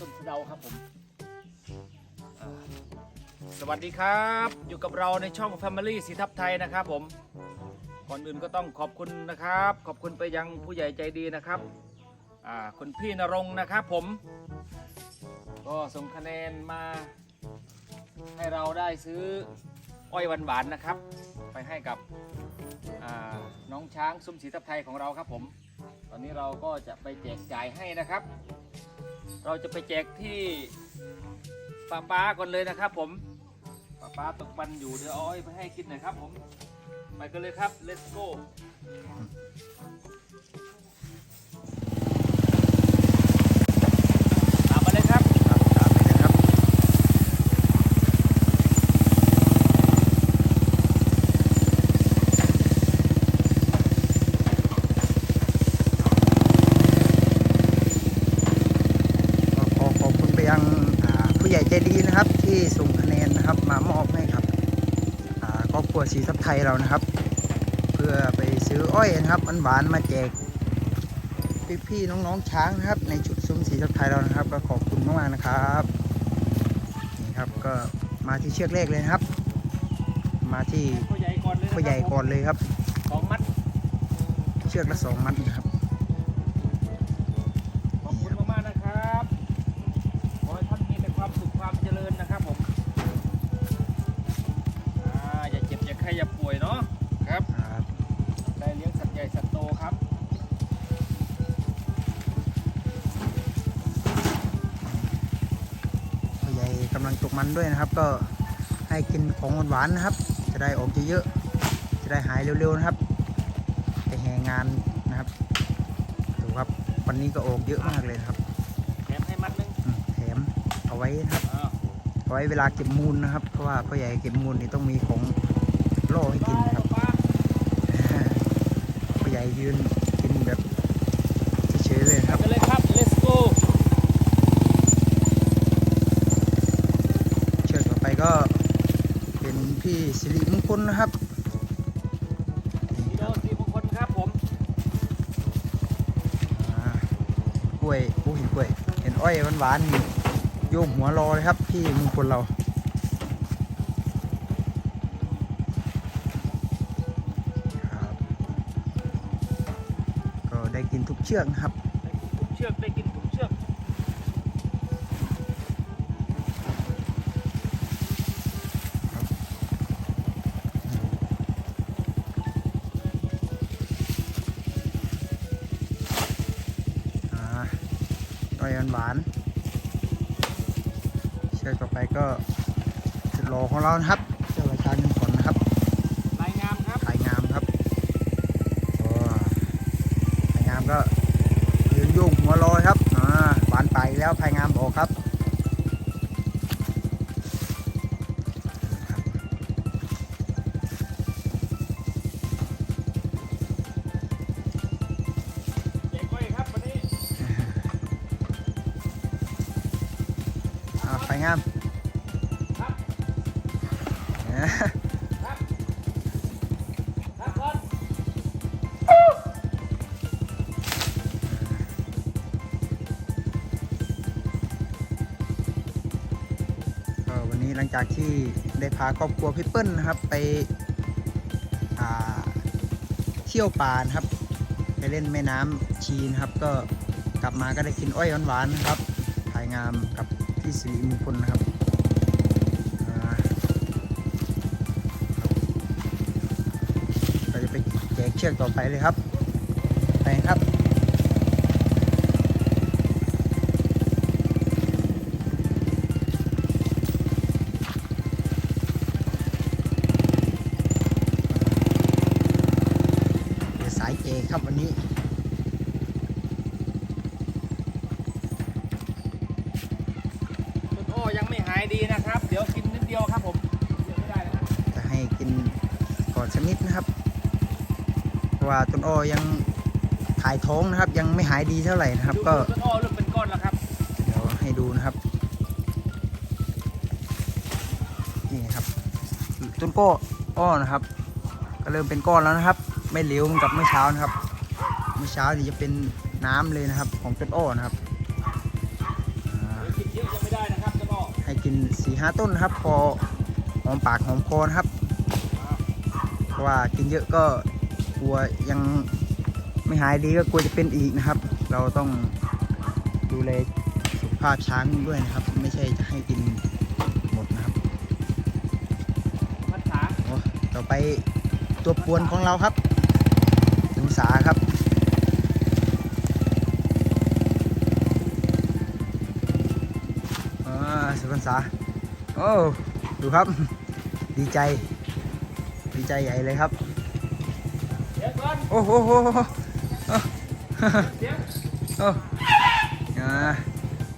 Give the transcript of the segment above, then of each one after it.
ต้นสะเดาครับผมอ่าสวัสดีครับ อยู่กับเราในช่อง Family สีทับไทยนะครับผม ก่อนอื่นก็ต้องขอบคุณนะครับ ขอบคุณไปยังผู้ใหญ่ใจดีนะครับอ่าคุณพี่นรงค์นะครับผม ก็ส่งคะแนนมา ให้เราได้ซื้ออ้อยหวานๆนะครับ ไปให้กับอ่าน้องช้างซุ้มสีทับไทยของเราครับผม ตอนนี้เราก็จะไปแจกจ่ายให้นะครับ เราจะไปแจกที่ป้าป้าก่อนเลยนะครับ ผมป้าป้าตกมันอยู่เดี๋ยวเอาอ้อยไปให้กินหน่อยครับ ผม ไปกันเลยครับ let's go ตามมาเลยครับ ครับตามไปเลยครับ ก็ขอข อบคุณไปยังอ่าผู้ใหญ่ใจดีนะครับที่ส่งคะแนนนะครับมามอบให้กับอ่าครอบครัวสีทับไทยเรานะครับ เพื่อไปซื้ออ้อยนะครับมันหวานๆมาแจกพี่ๆน้องๆช้างนะครับ ในชุดซุ้มสีทับไทยเรานะครับ ก็ขอบคุณมากๆนะครับนี่ครับก็มาที่เชือกเลขเลยนะครับ มาที่ผู้ใหญ่ก่อนเลยนะครับผู้ใหญ่ก่อนเลยครับสองมัดเชือกละสองมัดนะครับขอบคุณมากๆนะครับ ขอให้ท่านมีแต่ความสุขความเจริญนะครับผมอ่าอย่าเจ็บอย่าไข้อย่า ป่วยเนาะครับครับ ได้เลี้ยงสัตว์ใหญ่สัตว์โตครับ ผู้ใหญ่กำลังตกมันด้วยนะครับ ก็ให้กินของหวานๆนะครับ จะได้ออกเยอะๆจะได้หายเร็วๆนะครับไปแห่งานนะครับดูครับวันนี้ก็ออกเยอะมากเลยนะครับแถมให้มัดหนึงอืมแถมเอาไว้นะครับ อ้าว เอาไว้เวลาเก็บมูลนะครับ เพราะว่าผู้ใหญ่เก็บมูลนี่ต้องมีของล่อให้กินนะครับ ป้า ผู้ใหญ่ ยืนกินแบบเฉยๆเลยนะครับไปเลยครับ let's go เชือกต่อไปก็เป็นพี่สิริมงคลนะครับนี่วิคดีรับโอสีมงคลครับผมอ่ากล้วยโอ้เห็นกล้วย เห็นอ้อยหวานๆนี่โยมหัวรอเลยครับ พี่มงคลเรา เชือกนะครับได้กินทุกเชือกได้กินทุกเชือกอ่าอ้อยหวานๆเชือกต่อไปก็สุดหล่อของเรานะครับ แล้วภายงามบอกครับครับเจ๊ก้อยครับวันนี้อ่าภายงาม จากที่ได้พาครอบครัวพี่เปิ้ลนะครับไปเที่ยวป่านะครับ ไปเล่นแม่น้ำชีนะครับ ก็กลับมาก็ได้กินอ้อยหวานๆนะครับภายงามกับพี่สิริมงคลนะครับเราจะไปแจกเชือกต่อไปเลยครับไปครับายเจครับวันนี้ ต้นอ้อยังไม่หายดีนะครับ เดี๋ยวกินนิดเดียวครับผมเดี๋ยวไม่ได้นะครับจะให้กินก่อนสักนิดนะครับเพราะว่าต้นอ้อยังถ่ายท้องนะครับ ยังไม่หายดีเท่าไหร่นะครับ ดูก็ต้นอ้อเริ่มเป็นก้อนแล้วครับ เดี๋ยวให้ดูนะครับ นี่ครับต้นก้ออ้อนะครับ ก็เริ่มเป็นก้อนแล้วนะครับ ไม่เหลวเหมือนกับเมื่อเช้านะครับ เมื่อเช้านี่จะเป็นน้ำเลยนะครับ ของต้นอ้อนะครับอ่าเยอะยังไม่ได้นะครับให้กินสี่ห้าต้นครับ พอหอมปากหอมคอนะครับ เพราะว่ากินเยอะก็กลัวยังไม่หายดีก็กลัวจะเป็นอีกนะครับ เราต้องดูแลสุขภาพช้างด้วยนะครับ ไม่ใช่จะให้กินหมดนะครับต่อไปตัวปวนของเราครับถึงสาครับ ษา โอ้ ดูครับ ดีใจ ดีใจใหญ่เลยครับ โอ้โหโอ้โอ้อ่า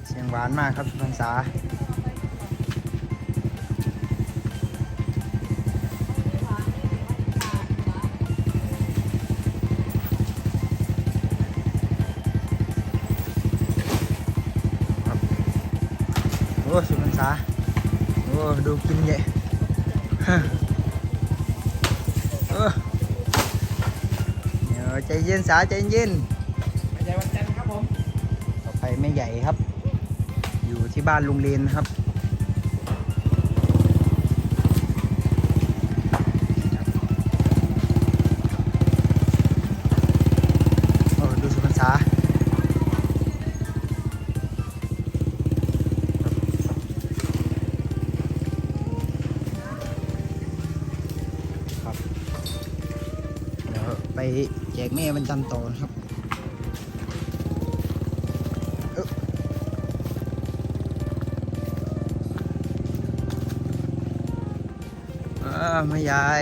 เสียงหวานมากครับสุพรรษา อ้สุพรรษาโอ้ดูกินใหญ่ฮะเออเดี๋ยวใจเย็นสาใจเย็นไม่ใช่วันจันทร์ครับผมต่อไปแม่ใหญ่ครับ อยู่ที่บ้านลุงเลนนะครับ ไปแจกแม่บรรจันต่อนะครับอ่าแม่ยาย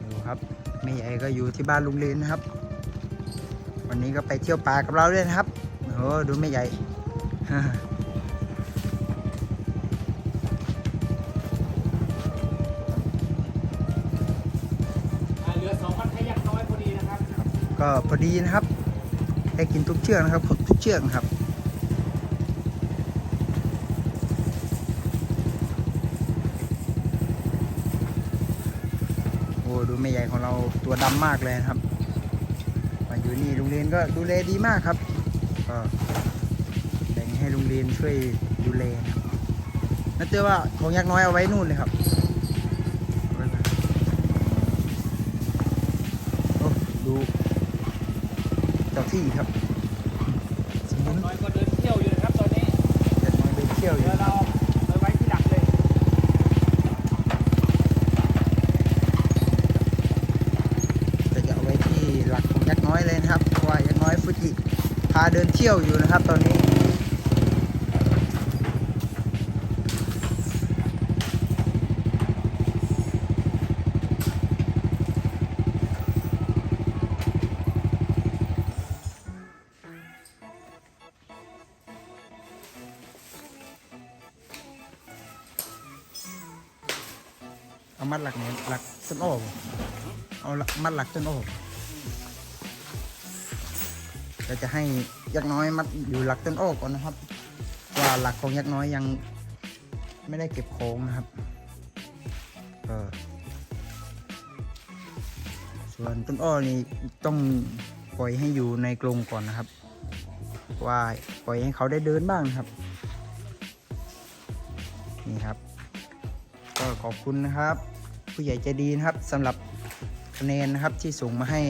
ดูครับแม่ยายก็อยู่ที่บ้านลุงเลนนะครับ วันนี้ก็ไปเที่ยวป่ากับเราด้วยนะครับโอ้ดูแม่ใหญ่ ก็พอดีนะครับได้กินทุกเชือกนะครับทุกเชือกครับโอ้ดูแม่ใหญ่ของเราตัวดำมากเลยครับมาอยู่นี่ลุงเรียนก็ดูแลดีมากครับก็แบ่งให้ลุงเรียนช่วยดูแลนะนั่นเตือว่าของยักษ์น้อยเอาไว้นู่นเลยครับเอาไว้ก่อนโอ้ดูาที่ครับสมบูรณ์น้อยก็เดินเที่ยวอยู่นะครับตอนนี้ยักษ์น้อยเดินเที่ยวอเดี๋ยู่ยวเราไปไว้ที่ดักเลยก็จะเอาไว้ที่หลักของยักษ์น้อยเลยนะครับเพราะว่ายักษ์น้อยฟุจิพาเดินเที่ยวอยู่นะครับ ตอนนี้ ดหลักเนี่ยหลักต้นโอ้บ่เอาหลักมัดหลักต้นโอ้เราจะให้ยักษ์น้อยมัดอยู่หลักต้นโอ้ก่อนนะครับ ว่าหลักของยักษ์น้อยยังไม่ได้เก็บโค้งนะครับส่วนต้นอ้อนี่ต้องปล่อยให้อยู่ในกรงก่อนนะครับ ว่าปล่อยให้เขาได้เดินบ้างนะครับ นี่ครับ ก็ขอบคุณนะครับ ผู้ใหญ่ใจดีนะครับสำหรับคะแนนนะครับที่ส่งมาให้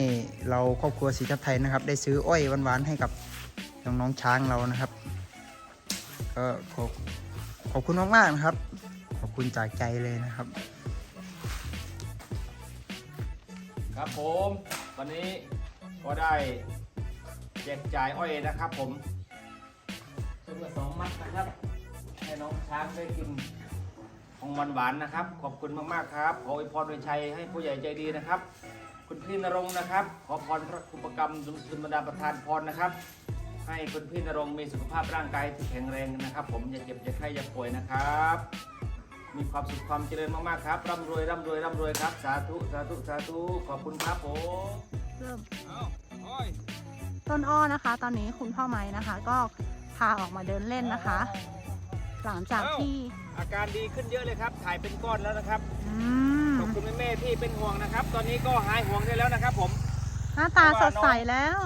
เราครอบครัวสีทับไทยนะครับ ได้ซื้ออ้อยหวานๆให้กับน้องๆช้างเรานะครับก็ขอบขอบคุณมากๆนะครับ ขอบคุณจากใจเลยนะครับ ครับผมวันนี้ก็ได้แจกจ่ายอ้อยนะครับผมซื้อมาสองมัดนะครับให้น้องช้างได้กิน ของหวานหวานๆนะครับ ขอบคุณมากๆครับขออวยพรโดยชัยให้ผู้ใหญ่ใจดีนะครับ คุณพี่นรงค์นะครับ ขอพรพระคุปกรรมสุนบรรดาประทานพรนะครับ ให้คุณพี่นรงค์มีสุขภาพร่างกายที่แข็งแรงนะครับ ผมอย่าเจ็บอย่าไข้อย่าป่วยนะครับ มีความสุขความเจริญมากๆครับร่ำรวยร่ำรวยร่ำรวยครับ สาธุสาธุสาธุขอบคุณครับผมเริ่มต้นอ้อนะคะ ตอนนี้คุณพ่อไม้นะคะ ก็พาออกมาเดินเล่นนะคะ หลังจากที่ อาการดีขึ้นเยอะเลยครับถ่ายเป็นก้อนแล้วนะครับอืมขอบคุณแม่ๆที่เป็นห่วงนะครับ ตอนนี้ก็หายห่วงได้แล้วนะครับ ผม หน้าตาสดใสแล้ว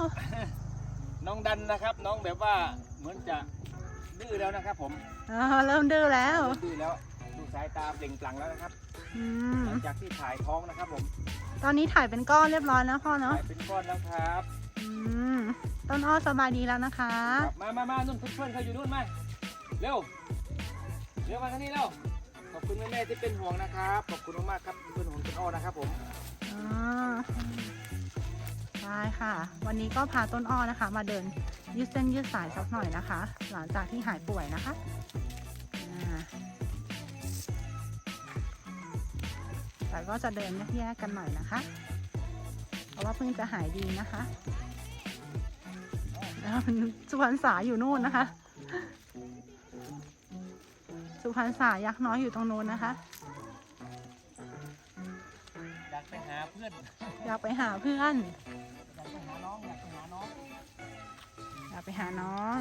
น้องดันนะครับ น้องแบบว่าเหมือนจะดื้อแล้วนะครับ ผมเออเริ่มดื้อแล้วเริ่มดื้อแล้วดูสายตาเปล่งปลั่งแล้วนะครับอืมหลังจากที่ถ่ายท้องนะครับ ผมตอนนี้ถ่ายเป็นก้อนเรียบร้อยแล้วพ่อเนาะถ่ายเป็นก้อนแล้วครับอืมต้นอ้อสบายดีแล้วนะคะ ครับมามามานู่นเพื่อนๆเขาอยู่นู่นมาเร็ว เร็วมาทางนี้เร็วขอบคุณแม่ๆที่เป็นห่วงนะครับขอบคุณมากๆครับที่เป็นห่วงต้นอ้อนะครับผมอ่าได้ค่ะ วันนี้ก็พาต้นอ้อนะคะ มาเดินยืดเส้นยืดสายสักหน่อยนะคะ หลังจากที่หายป่วยนะคะอ่าแต่ก็จะเดินแยกๆกันหน่อยนะคะ เพราะว่าเพิ่งจะหายดีนะคะแล้วสุพรรณษาอยู่นู่นนะคะ สุพรรณษายักษ์น้อยอยู่ตรงนู้นนะคะ อยากไปหาเพื่อน อยากไปหาเพื่อน อยากไปหาน้อง อยากไปหาน้องอยากไปหาน้อง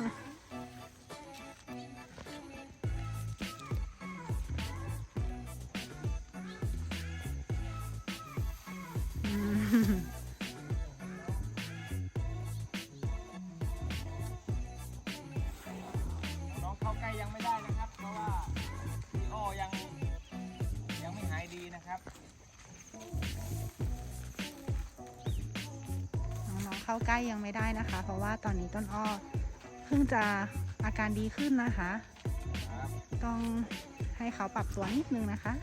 นะครับ น้องๆเข้าใกล้ยังไม่ได้นะคะ เพราะว่าตอนนี้ต้นอ้อเพิ่งจะอาการดีขึ้นนะคะคต้องให้เขาปรับตัวนิดนึงนะคะ